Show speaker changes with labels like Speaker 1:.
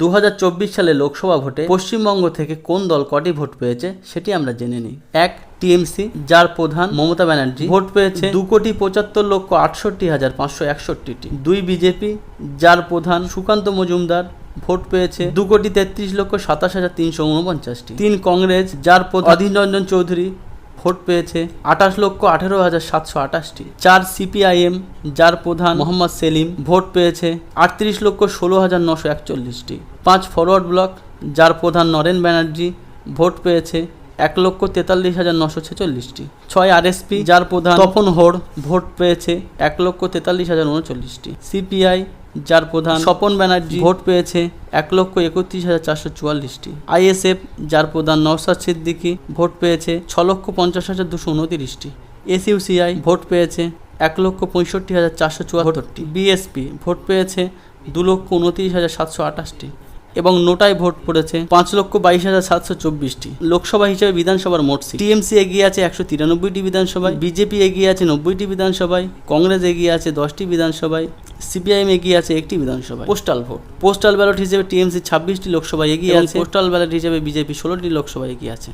Speaker 1: দুহাজার চব্বিশ সালে লোকসভা ভোটে পশ্চিমবঙ্গ থেকে কোন দল কটি ভোট পেয়েছে সেটি আমরা জেনে নিই। এক, টিএমসি, যার প্রধান মমতা ব্যানার্জি ভোট পেয়েছে দু কোটি পঁচাত্তর লক্ষ আটষট্টি হাজার পাঁচশো একষট্টিটি। দুই, বিজেপি, যার প্রধান সুকান্ত মজুমদার ভোট পেয়েছে দু কোটি তেত্রিশ লক্ষ সাতাশ হাজার তিনশো উনপঞ্চাশটি। তিন, কংগ্রেস, যার প্রধান অধীর রঞ্জন চৌধুরী ভোট পেয়েছে আঠাশ লক্ষ আঠেরো হাজার সাতশো আঠাশটি। চার সিপিআইএম, যার প্রধান মোহাম্মদ সেলিম, ভোট পেয়েছে আটত্রিশ লক্ষ ষোলো হাজার নশো একচল্লিশটি। পাঁচ ফরওয়ার্ড ব্লক, যার প্রধান নরেন ব্যানার্জি, ভোট পেয়েছে এক লক্ষ তেতাল্লিশ হাজার নশো ছেচল্লিশটি। ছয় আরএসপি, যার প্রধান তপন হোড়, ভোট পেয়েছে এক লক্ষ তেতাল্লিশ হাজার উনচল্লিশটি। সিপিআই যার প্রধান স্বপন ব্যানার্জি ভোট পেয়েছে এক লক্ষ একত্রিশ হাজার চারশো চুয়াল্লিশটি। আইএসএফ যার প্রধান নওসাদ সিদ্দিকি ভোট পেয়েছে ছ লক্ষ পঞ্চাশ হাজার দুশো উনতিরিশটি। এসইউসিআই ভোট পেয়েছে এক লক্ষ পঁয়ষট্টি হাজার চারশো চুয়াত্তরটি। বিএসপি ভোট পেয়েছে দু লক্ষ উনত্রিশ হাজার সাতশো আঠাশটি। এবং নোটায় ভোট পড়েছে পাঁচ লক্ষ বাইশ হাজার সাতশো চব্বিশটি। লোকসভা হিসেবে বিধানসভার মোট সিট। টিএমসি এগিয়ে আছে একশো তিরানব্বইটি বিধানসভায় বিজেপি এগিয়ে আছে নব্বইটি বিধানসভায় কংগ্রেস এগিয়ে আছে দশটি বিধানসভায় সিপিআইএম এগিয়ে আছে একটি বিধানসভায়। Postal vote. পোস্টাল ব্যালট হিসেবে টিএমসি ছাব্বিশটি লোকসভায় এগিয়ে আছে। পোস্টাল ব্যালট হিসেবে বিজেপি ষোলোটি লোকসভায় এগিয়ে আছে।